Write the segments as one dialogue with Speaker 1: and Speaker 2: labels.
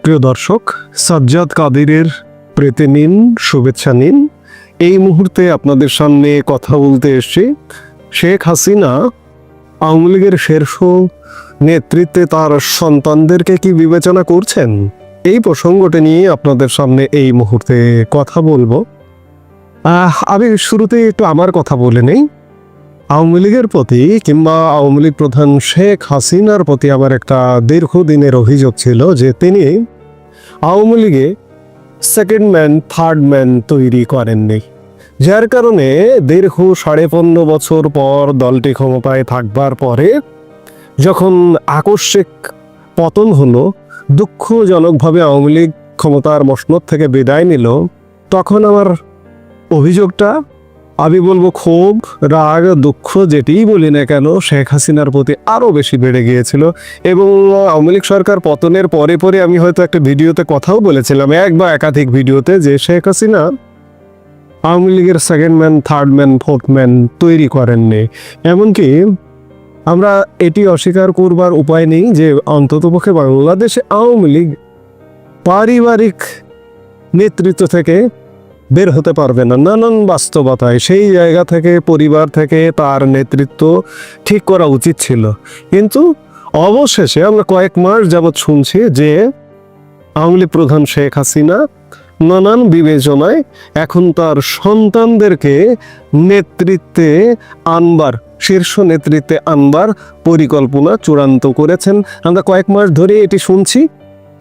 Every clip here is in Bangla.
Speaker 1: প্রিয় দর্শক, সাজ্জাদ কাদিরের প্রেতে নিন, শুভেচ্ছা নিন। এই মুহূর্তে আপনাদের সামনে কথা বলতে এসেছি, শেখ হাসিনা আওয়ামী লীগের শীর্ষ নেতৃত্বে তার সন্তানদেরকে কি বিবেচনা করছেন? এই প্রসঙ্গটি নিয়ে আপনাদের সামনে এই মুহূর্তে কথা বলব। আমি শুরুতে একটু আমার কথা বলে নেই। আওয়ামী লীগের প্রতি কিংবা আওয়ামী লীগ প্রধান শেখ হাসিনার প্রতি আমার একটা দীর্ঘদিনের অভিযোগ ছিল যে তিনি আওয়ামী লীগে সেকেন্ড ম্যান থার্ড ম্যান তৈরি করেননি। যার কারণে দীর্ঘ সাড়ে পনেরো বছর পর দলটি ক্ষমতায় থাকবার পরে যখন আকস্মিক পতন হলো, দুঃখজনকভাবে আওয়ামী লীগ ক্ষমতার মসনদ থেকে বিদায় নিল, তখন আমার অভিযোগটা আমি বলব ক্ষোভ, রাগ, দুঃখ যেটিই বলি না কেন, শেখ হাসিনার প্রতি আরও বেশি বেড়ে গিয়েছিল এবং আওয়ামী লীগ সরকার পতনের পরে পরে আমি হয়তো একটা ভিডিওতে কথাও বলেছিলাম, এক বা একাধিক ভিডিওতে যে শেখ হাসিনা আওয়ামী লীগের second man third man fourth man তৈরি করেননি। এমনকি আমরা এটি অস্বীকার করবার উপায় নেই যে অন্ততপক্ষে বাংলাদেশে আওয়ামী লীগ পারিবারিক নেতৃত্ব থেকে বের হতে পারবে না। নানান বাস্তবতায় সেই জায়গা থেকে, পরিবার থেকে তার নেতৃত্ব ঠিক করা উচিত ছিল। কিন্তু অবশেষে আমরা কয়েক মাস যাবৎ শুনছি যে আওয়ামী প্রধান শেখ হাসিনা নানান বিবেচনায় এখন তার সন্তানদেরকে নেতৃত্বে আনবার, শীর্ষ নেতৃত্বে আনবার পরিকল্পনা চূড়ান্ত করেছেন। আমরা কয়েক মাস ধরে এটি শুনছি।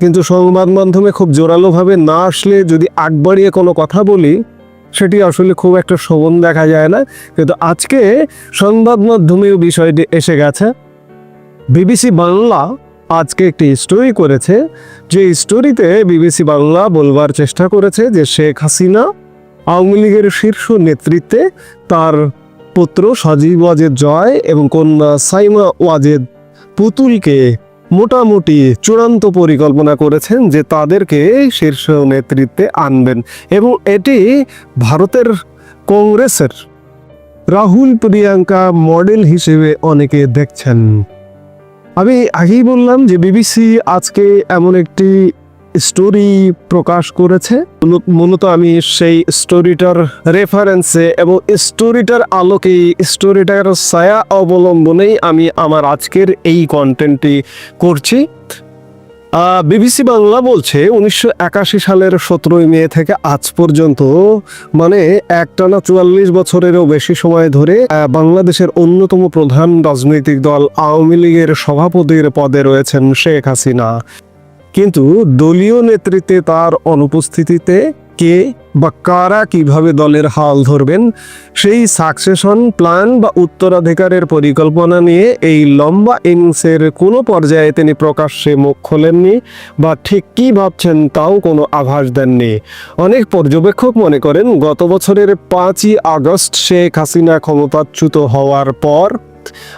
Speaker 1: কিন্তু সংবাদ মাধ্যমে খুব জোরালোভাবে না আসলে যদি আগ বাড়িয়ে কোনো কথা বলি, সেটি আসলে খুব একটা শোভন দেখা যায় না। কিন্তু আজকে সংবাদ মাধ্যমেও বিষয়টি এসে গেছে। বিবিসি বাংলা আজকে একটি স্টোরি করেছে। যে স্টোরিতে বিবিসি বাংলা বলবার চেষ্টা করেছে যে শেখ হাসিনা আওয়ামী লীগের শীর্ষ নেতৃত্বে তার পুত্র সজীব ওয়াজেদ জয় এবং কন্যা সাইমা ওয়াজেদ পুতুলকে মোটামুটি চূড়ান্ত পরিকল্পনা করেছেন যে তাদেরকে শীর্ষ নেতৃত্বে আনবেন এবং এটি ভারতের কংগ্রেসের রাহুল প্রিয়াঙ্কা মডেল হিসেবে অনেকে দেখছেন। আমি আগেই বললাম যে বিবিসি আজকে এমন একটি স্টোরি প্রকাশ করেছে। মূলত- আমি সেই স্টোরিটার রেফারেন্সে এবং স্টোরিটার আলোকে স্টোরিটার ছায়া অবলম্বনেই আমি আমার আজকের এই কন্টেন্টটি করছি। বিবিসি বাংলা বলছে, উনিশশো একাশি সালের সতেরোই মে থেকে আজ পর্যন্ত মানে একটানা চুয়াল্লিশ বছরেরও বেশি সময় ধরে বাংলাদেশের অন্যতম প্রধান রাজনৈতিক দল আওয়ামী লীগের সভাপতির পদে রয়েছেন শেখ হাসিনা। কিন্তু দলীয় নেতৃত্বে তার অনুপস্থিতিতে কে বা কারা কীভাবে দলের হাল ধরবেন, সেই সাকসেশন প্ল্যান বা উত্তরাধিকারের পরিকল্পনা নিয়ে এই লম্বা ইনিংসের কোনো পর্যায়ে তিনি প্রকাশ্যে মুখ খোলেননি বা ঠিক কী ভাবছেন তাও কোনো আভাস দেননি। অনেক পর্যবেক্ষক মনে করেন, গত বছরের পাঁচই আগস্ট শেখ হাসিনা ক্ষমতাচ্যুত হওয়ার পর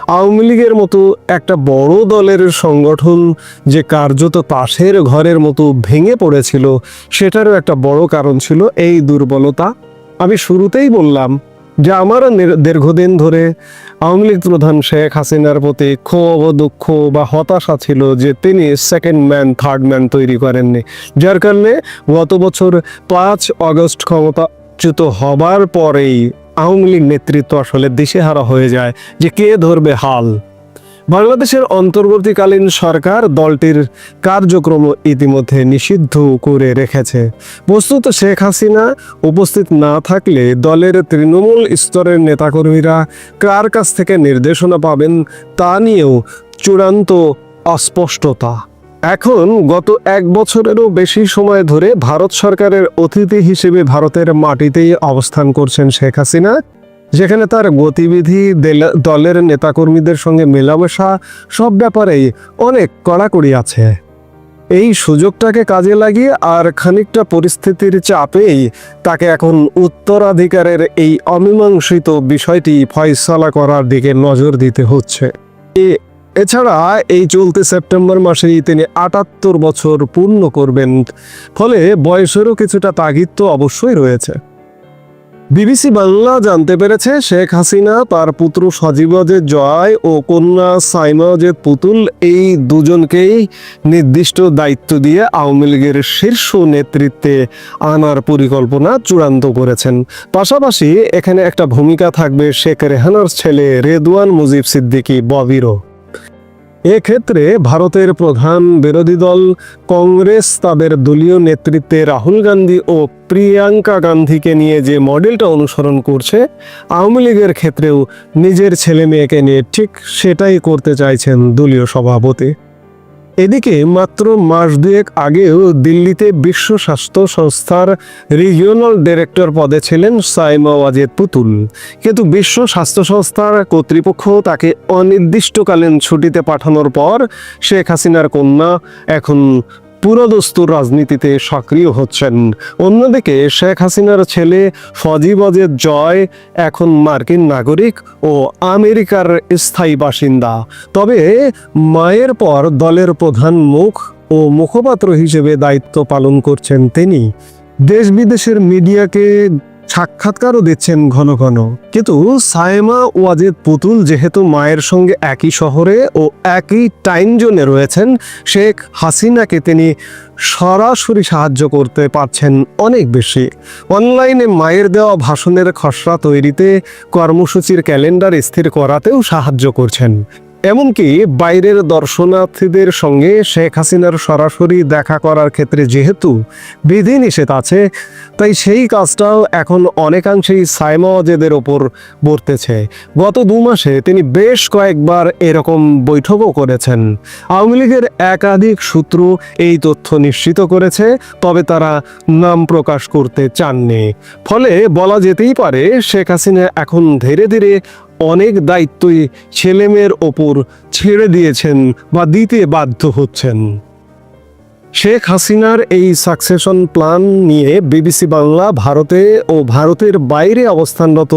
Speaker 1: আওয়ামী লীগের মতো একটা বড় দলের সংগঠন যে কার্যত পাশের ঘরের মতো ভেঙে পড়েছিল, সেটারও একটা বড় কারণ ছিল এই দুর্বলতা। আমি শুরুতেই বললাম যে আমার দীর্ঘদিন ধরে আওয়ামী লীগ প্রধান শেখ হাসিনার প্রতি ক্ষোভ, দুঃখ বা হতাশা ছিল যে তিনি সেকেন্ড ম্যান থার্ড ম্যান তৈরি করেননি। যার কারণে গত বছর পাঁচ আগস্ট ক্ষমতাচ্যুত হবার পরেই আওয়ামী লীগ নেতৃত্ব আসলে দিশেহারা হয়ে যায় যে কে ধরবে হাল। বাংলাদেশের অন্তর্বর্তীকালীন সরকার দলটির কার্যক্রম ইতিমধ্যে নিষিদ্ধ করে রেখেছে। বস্তুত শেখ হাসিনা উপস্থিত না থাকলে দলের তৃণমূল স্তরের নেতাকর্মীরা কার কাছ থেকে নির্দেশনা পাবেন তা নিয়েও চূড়ান্ত অস্পষ্টতা। এখন গত এক বছরেরও বেশি সময় ধরে ভারত সরকারের অতিথি হিসেবে ভারতের মাটিতেই অবস্থান করছেন শেখ হাসিনা, যেখানে তার গতিবিধি, দেল- দলের নেতাকর্মীদের সঙ্গে মেলামেশা, সব ব্যাপারেই অনেক কড়াকড়ি আছে। এই সুযোগটাকে কাজে লাগিয়ে আর খানিকটা পরিস্থিতির চাপেই তাকে এখন উত্তরাধিকারের এই অমীমাংসিত বিষয়টি ফয়সালা করার দিকে নজর দিতে হচ্ছে। এছাড়া এই চলতি সেপ্টেম্বর মাসেই তিনি আটাত্তর বছর পূর্ণ করবেন। ফলে বয়সেরও কিছুটা তাগিদ তো অবশ্যই রয়েছে। বিবিসি বাংলা জানতে পেরেছে, শেখ হাসিনা, তার পুত্র সজীবজের জয় ও কন্যা সাইমাজের পুতুল, এই দুজনকেই নির্দিষ্ট দায়িত্ব দিয়ে আওয়ামী লীগের শীর্ষ নেতৃত্বে আনার পরিকল্পনা চূড়ান্ত করেছেন। পাশাপাশি এখানে একটা ভূমিকা থাকবে শেখ রেহানার ছেলে রেদওয়ান মুজিব সিদ্দিকী, ববিরও। এক্ষেত্রে ভারতের প্রধান বিরোধী দল কংগ্রেস, তাদের দলীয় নেতৃত্বে রাহুল গান্ধী ও প্রিয়াঙ্কা গান্ধীকে নিয়ে যে মডেলটা অনুসরণ করছে, আওয়ামী লীগের ক্ষেত্রেও নিজের ছেলে মেয়েকে নিয়ে ঠিক সেটাই করতে চাইছেন দলীয় সভাপতি। এদিকে মাত্র মাস দুয়েক আগেও দিল্লিতে বিশ্ব স্বাস্থ্য সংস্থার রিজিওনাল ডিরেক্টর পদে ছিলেন সাইমা ওয়াজেদ পুতুল। কিন্তু বিশ্ব স্বাস্থ্য সংস্থার কর্তৃপক্ষ তাকে অনির্দিষ্টকালীন ছুটিতে পাঠানোর পর শেখ হাসিনার কন্যা এখন পুরোদস্তুর রাজনীতিতে সক্রিয় হচ্ছেন। অন্যদিকে শেখ হাসিনার ছেলে ফজিবজের জয় এখন মার্কিন নাগরিক ও আমেরিকার স্থায়ী বাসিন্দা। তবে মায়ের পর দলের প্রধান মুখ ও মুখপাত্র হিসেবে দায়িত্ব পালন করছেন তিনি। দেশ বিদেশের মিডিয়াকে সাক্ষাৎকারও দিচ্ছেন ঘন ঘন। কিন্তু সায়েমা ওয়াজেদ পুতুল যেহেতু মায়ের সঙ্গে একই শহরে ও একই টাইম জোনে রয়েছেন, শেখ হাসিনাকে তিনি সরাসরি সাহায্য করতে পারছেন অনেক বেশি। অনলাইনে মায়ের দেওয়া ভাষণের খসড়া তৈরিতে কর্মসূচির ক্যালেন্ডার স্থির করাতেও সাহায্য করছেন। এমনকি বাইরের দর্শনার্থীদের সঙ্গে শেখ হাসিনার সরাসরি দেখা করার ক্ষেত্রে যেহেতু বিধিনিষেধ আছে, তাই সেই কাজটাও এখন অনেকাংশেই সাইমওয়াজেদের ওপর বর্তেছে। গত দু মাসে তিনি বেশ কয়েকবার এরকম বৈঠকও করেছেন। আওয়ামী লীগের একাধিক সূত্র এই তথ্য নিশ্চিত করেছে, তবে তারা নাম প্রকাশ করতে চাননি। ফলে বলা যেতেই পারে, শেখ হাসিনা এখন ধীরে ধীরে অনেক দায়িত্বই ছেলেমেয়ের ওপর ছেড়ে দিয়েছেন বা দিতে বাধ্য হচ্ছেন। শেখ হাসিনার এই সাকসেশন প্ল্যান নিয়ে বিবিসি বাংলা ভারতে ও ভারতের বাইরে অবস্থানরত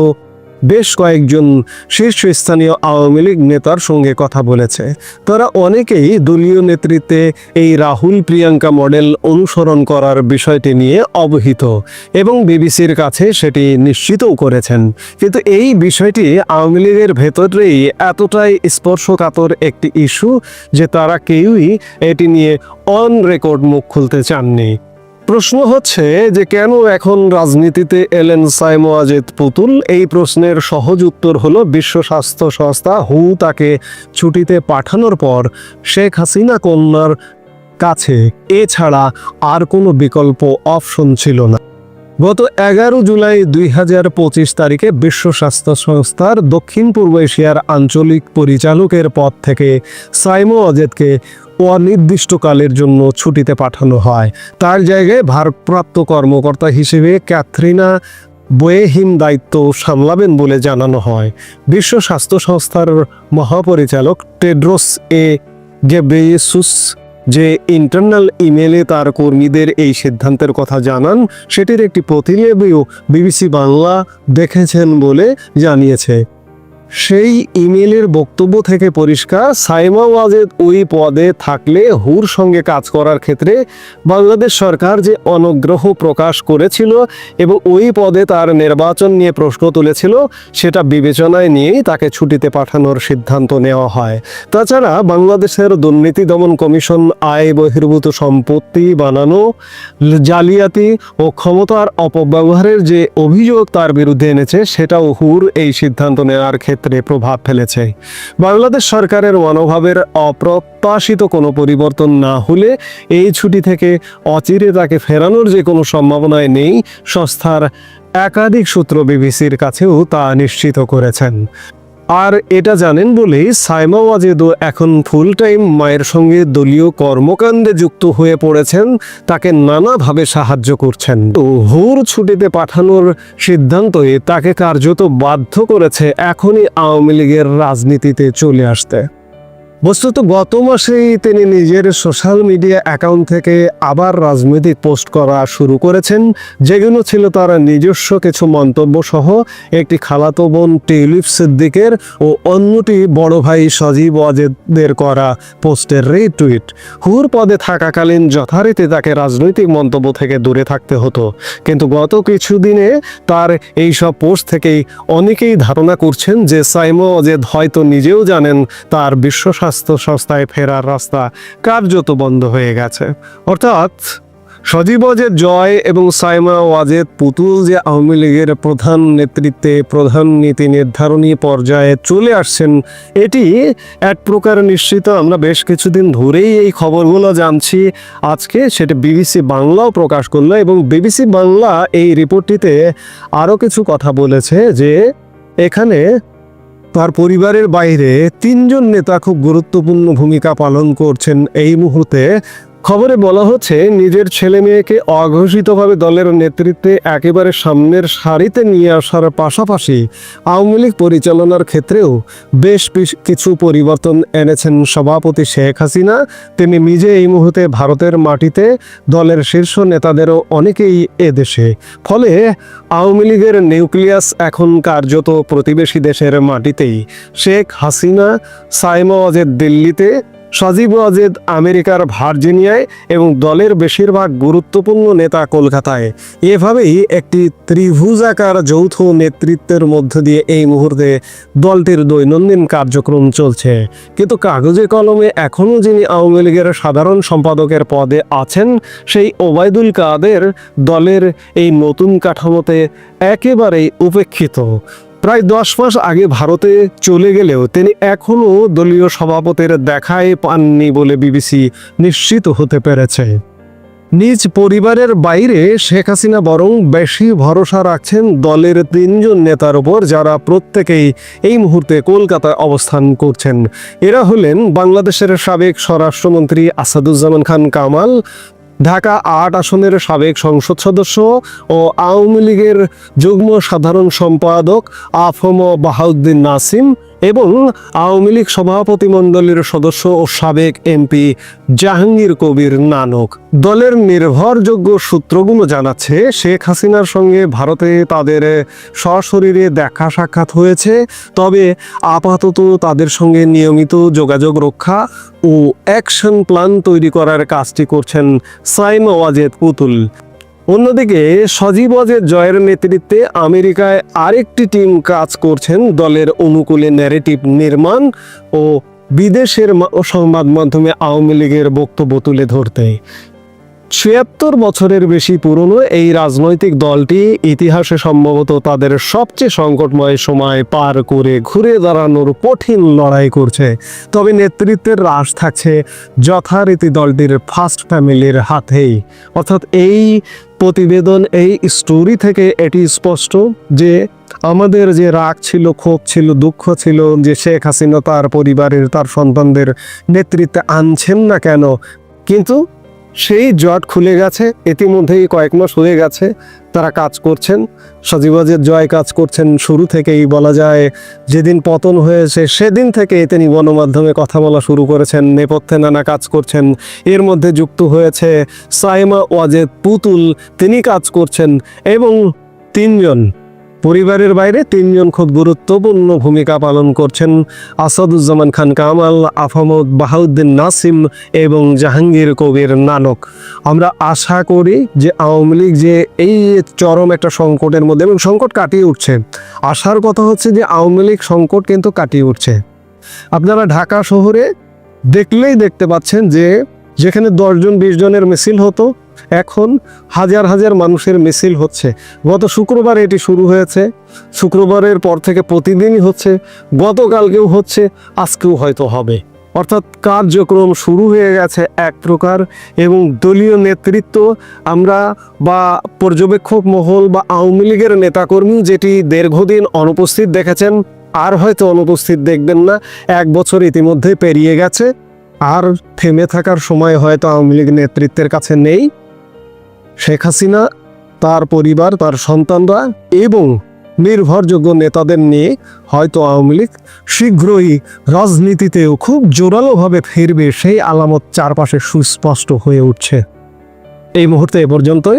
Speaker 1: বেশ কয়েকজন শীর্ষস্থানীয় আওয়ামী লীগ নেতার সঙ্গে কথা বলেছে। তারা অনেকেই দলীয় নেতৃত্বে এই রাহুল প্রিয়াঙ্কা মডেল অনুসরণ করার বিষয়টি নিয়ে অবহিত এবং বিবিসির কাছে সেটি নিশ্চিতও করেছেন। কিন্তু এই বিষয়টি আওয়ামী লীগের ভেতরেই এতটাই স্পর্শকাতর একটি ইস্যু যে তারা কেউই এটি নিয়ে অন রেকর্ড মুখ খুলতে চাননি। প্রশ্ন হচ্ছে যে কেন এখন রাজনীতিতে এলেন সাইমোয়াজেদ পুতুল? এই প্রশ্নের সহজ উত্তর হলো বিশ্ব স্বাস্থ্য সংস্থা হু তাকে ছুটিতে পাঠানোর পর শেখ হাসিনা কন্যার কাছে এছাড়া আর কোনো বিকল্প অপশন ছিল না। গত এগারো জুলাই দুই হাজার পঁচিশ তারিখে বিশ্ব স্বাস্থ্য সংস্থার দক্ষিণ পূর্ব এশিয়ার আঞ্চলিক পরিচালকের পদ থেকে সাইমো অজেদকে অনির্দিষ্টকালের জন্য ছুটিতে পাঠানো হয়। তার জায়গায় ভারপ্রাপ্ত কর্মকর্তা হিসেবে ক্যাথরিনা বয়েহিম দায়িত্ব সামলাবেন বলে জানানো হয়। বিশ্ব স্বাস্থ্য সংস্থার মহাপরিচালক টেড্রোস এ গেব্রেয়েসুস যে ইন্টারনাল ইমেলে তার কর্মীদের এই সিদ্ধান্তের কথা জানান, সেটির একটি প্রতিলিপিও বিবিসি বাংলা দেখেছেন বলে জানিয়েছে। সেই ইমেলের বক্তব্য থেকে পরিষ্কার, সাইমা ওয়াজেদ ওই পদে থাকলে হুর সঙ্গে কাজ করার ক্ষেত্রে বাংলাদেশ সরকার যে অনগ্রহ প্রকাশ করেছিল এবং ওই পদে তার নির্বাচন নিয়ে প্রশ্ন তুলেছিল, সেটা বিবেচনায় নিয়েই তাকে ছুটিতে পাঠানোর সিদ্ধান্ত নেওয়া হয়। তাছাড়া বাংলাদেশের দুর্নীতি দমন কমিশন আয় বহির্ভূত সম্পত্তি বানানো, জালিয়াতি ও ক্ষমতার অপব্যবহারের যে অভিযোগ তার বিরুদ্ধে এনেছে, সেটাও হুর এই সিদ্ধান্ত নেওয়ার ক্ষেত্রে প্রভাব ফেলেছে। বাংলাদেশ সরকারের মনোভাবের অপ্রত্যাশিত কোনো পরিবর্তন না হলে এই ছুটি থেকে অচিরে তাকে ফেরানোর যে কোনো সম্ভাবনায় নেই, সংস্থার একাধিক সূত্র বিবিসির কাছেও তা নিশ্চিত করেছেন। আর এটা জানেন বলেই সাইমা ওয়াজেদও এখন ফুল টাইম মায়ের সঙ্গে দলীয় কর্মকাণ্ডে যুক্ত হয়ে পড়েছেন। তাকে নানাভাবে সাহায্য করছেন। তো হুর ছুটিতে পাঠানোর সিদ্ধান্তই তাকে কার্যত বাধ্য করেছে এখনই আওয়ামী লীগের রাজনীতিতে চলে আসতে। বস্তুত গত মাসেই তিনি নিজের সোশ্যাল মিডিয়া অ্যাকাউন্ট থেকে আবার রাজনৈতিক পোস্ট করা শুরু করেছেন। যেগুলো ছিল তার নিজস্ব কিছু মন্তব্য সহ একটি খালাতো বোন টিউলিপ সিদ্দিকের ও অন্যটি বড় ভাই সজীব ওয়াজেদের করা পোস্টের রিটুইট হুর পদে থাকাকালীন যথারীতি তাকে রাজনৈতিক মন্তব্য থেকে দূরে থাকতে হতো। কিন্তু গত কিছুদিনে তার এই সব পোস্ট থেকেই অনেকেই ধারণা করছেন যে সাইমো অজেদ হয়তো নিজেও জানেন তার বিশ্ব স্বাস্থ্য সংস্থায় ফেরার রাস্তা কার্যত বন্ধ হয়ে গেছে। অর্থাৎ সজীব অজেদ জয় এবং সাইমা ওয়াজেদ পুতুল যে আওয়ামী লীগের প্রধান নেতৃত্বে প্রধান নীতি নির্ধারণী পর্যায়ে চলে আসছেন, এটি এক প্রকার নিশ্চিত। আমরা বেশ কিছুদিন ধরেই এই খবরগুলো জানছি। আজকে সেটা বিবিসি বাংলাও প্রকাশ করল এবং বিবিসি বাংলা এই রিপোর্টটিতে আরও কিছু কথা বলেছে যে এখানে তার পরিবারের বাইরে তিনজন নেতা খুব গুরুত্বপূর্ণ ভূমিকা পালন করছেন এই মুহূর্তে। খবরে বলা হচ্ছে, নিজের ছেলে মেয়েকে অঘোষিতভাবে দলের নেতৃত্বে একেবারে সামনের সারিতে নিয়ে আসার পাশাপাশি আওয়ামী লীগ পরিচালনার ক্ষেত্রেও বেশ কিছু পরিবর্তন এনেছেন সভাপতি শেখ হাসিনা। তিনি নিজে এই মুহূর্তে ভারতের মাটিতে দলের শীর্ষ নেতাদেরও অনেকেই এদেশে ফলে আওয়ামী লীগের নিউক্লিয়াস এখন কার্যত প্রতিবেশী দেশের মাটিতেই। শেখ হাসিনা সাইমা অজেদ দিল্লিতে সজীব ওয়াজেদ আমেরিকার ভার্জিনিয়ায় এবং দলের বেশিরভাগ গুরুত্বপূর্ণ নেতা কলকাতায়। এভাবেই একটি ত্রিভুজাকার যৌথ নেতৃত্বের মধ্য দিয়ে এই মুহূর্তে দলটির দৈনন্দিন কার্যক্রম চলছে। কিন্তু কাগজে কলমে এখনও যিনি আওয়ামী লীগের সাধারণ সম্পাদকের পদে আছেন, সেই ওবায়দুল কাদের দলের এই নতুন কাঠামোতে একেবারেই উপেক্ষিত। প্রায় দশ মাস আগে ভারতে চলে গেলেও তিনি এখনও দলীয় সভাপতির দেখায় পাননি বলে বিবিসি নিশ্চিত হতে পেরেছে। নিজ পরিবারের বাইরে শেখ হাসিনা বরং বেশি ভরসা রাখছেন দলের তিনজন নেতার ওপর যারা প্রত্যেকেই এই মুহূর্তে কলকাতায় অবস্থান করছেন। এরা হলেন বাংলাদেশের সাবেক স্বরাষ্ট্রমন্ত্রী আসাদুজ্জামান খান কামাল ঢাকা আট আসনের সাবেক সংসদ সদস্য ও আওয়ামী লীগের যুগ্ম সাধারণ সম্পাদক আফম বাহাউদ্দিন নাসিম এবং আওয়ামী লীগ সভাপতি মণ্ডলীর সদস্য ও সাবেক এমপি জাহাঙ্গীর কবির নানক। দলের নির্ভরযোগ্য সূত্রগুলো জানাচ্ছে, শেখ হাসিনার সঙ্গে ভারতে তাদের সশরীরে দেখা সাক্ষাৎ হয়েছে। তবে আপাতত তাদের সঙ্গে নিয়মিত যোগাযোগ রক্ষা ও অ্যাকশন প্ল্যান তৈরি করার কাজটি করছেন সাইম ওয়াজেদ পুতুল। অন্যদিকে সজীব অজের জয়ের নেতৃত্বে আমেরিকায় আরেকটি টিম কাজ করছেন দলের অনুকূলে ন্যারেটিভ নির্মাণ ও বিদেশের সংবাদ মাধ্যমে আওয়ামী লীগের বক্তব্য তুলে ধরতে। ছিয়াত্তর বছরের বেশি পুরনো এই রাজনৈতিক দলটি ইতিহাসে সম্ভবত তাদের সবচেয়ে সংকটময় সময় পার করে ঘুরে দাঁড়ানোর কঠিন লড়াই করছে। তবে নেতৃত্বের হ্রাস থাকছে যথারীতি দলটির ফার্স্ট ফ্যামিলির হাতেই। অর্থাৎ এই প্রতিবেদন, এই স্টোরি থেকে এটি স্পষ্ট যে আমাদের যে রাগ ছিল, ক্ষোভ ছিল, দুঃখ ছিল যে শেখ হাসিনা তার পরিবারের, তার সন্তানদের নেতৃত্বে আনছেন না কেন, কিন্তু সেই জট খুলে গেছে। ইতিমধ্যেই কয়েক মাস হয়ে গেছে তারা কাজ করছেন। সজীবাজের জয় কাজ করছেন শুরু থেকেই বলা যায়। যেদিন পতন হয়েছে সেদিন থেকে তিনি গণমাধ্যমে কথা বলা শুরু করেছেন, নেপথ্যে নানা কাজ করছেন। এর মধ্যে যুক্ত হয়েছে সাইমা ওয়াজেদ পুতুল, তিনি কাজ করছেন এবং তিনজন পরিবারের বাইরে তিনজন খুব গুরুত্বপূর্ণ ভূমিকা পালন করছেন আসাদুজ্জামান খান কামাল, আফামদ বাহাউদ্দিন নাসিম এবং জাহাঙ্গীর কবির নানক। আমরা আশা করি যে আওয়ামী লীগ যে এই চরম একটা সংকটের মধ্যে এবং সংকট কাটিয়ে উঠছে, আশার কথা হচ্ছে যে আওয়ামী লীগ সংকট কিন্তু কাটিয়ে উঠছে। আপনারা ঢাকা শহরে দেখলেই দেখতে পাচ্ছেন যে যেখানে দশজন, বিশ জনের মিছিল হতো এখন হাজার হাজার মানুষের মিছিল হচ্ছে। গত শুক্রবার এটি শুরু হয়েছে। শুক্রবারের পর থেকে প্রতিদিনই হচ্ছে। গতকালকেও হচ্ছে, আজকেও হয়তো হবে। অর্থাৎ কার্যক্রম শুরু হয়ে গেছে এক প্রকার এবং দলীয় নেতৃত্ব আমরা বা পর্যবেক্ষক মহল বা আওয়ামী লীগের নেতাকর্মী যেটি দীর্ঘদিন অনুপস্থিত দেখেছেন, আর হয়তো অনুপস্থিত দেখবেন না, এক বছর ইতিমধ্যে পেরিয়ে গেছে। আর থেমে থাকার সময় হয়তো আওয়ামী লীগ নেতৃত্বের কাছে নেই। শেখ হাসিনা, তার পরিবার, তার সন্তানরা এবং নির্ভরযোগ্য নেতাদের নিয়ে হয়তো আওয়ামী লীগ শীঘ্রই রাজনীতিতেও খুব জোরালোভাবে ফিরবে, সেই আলামত চারপাশে সুস্পষ্ট হয়ে উঠছে। এই মুহূর্তে এ পর্যন্তই।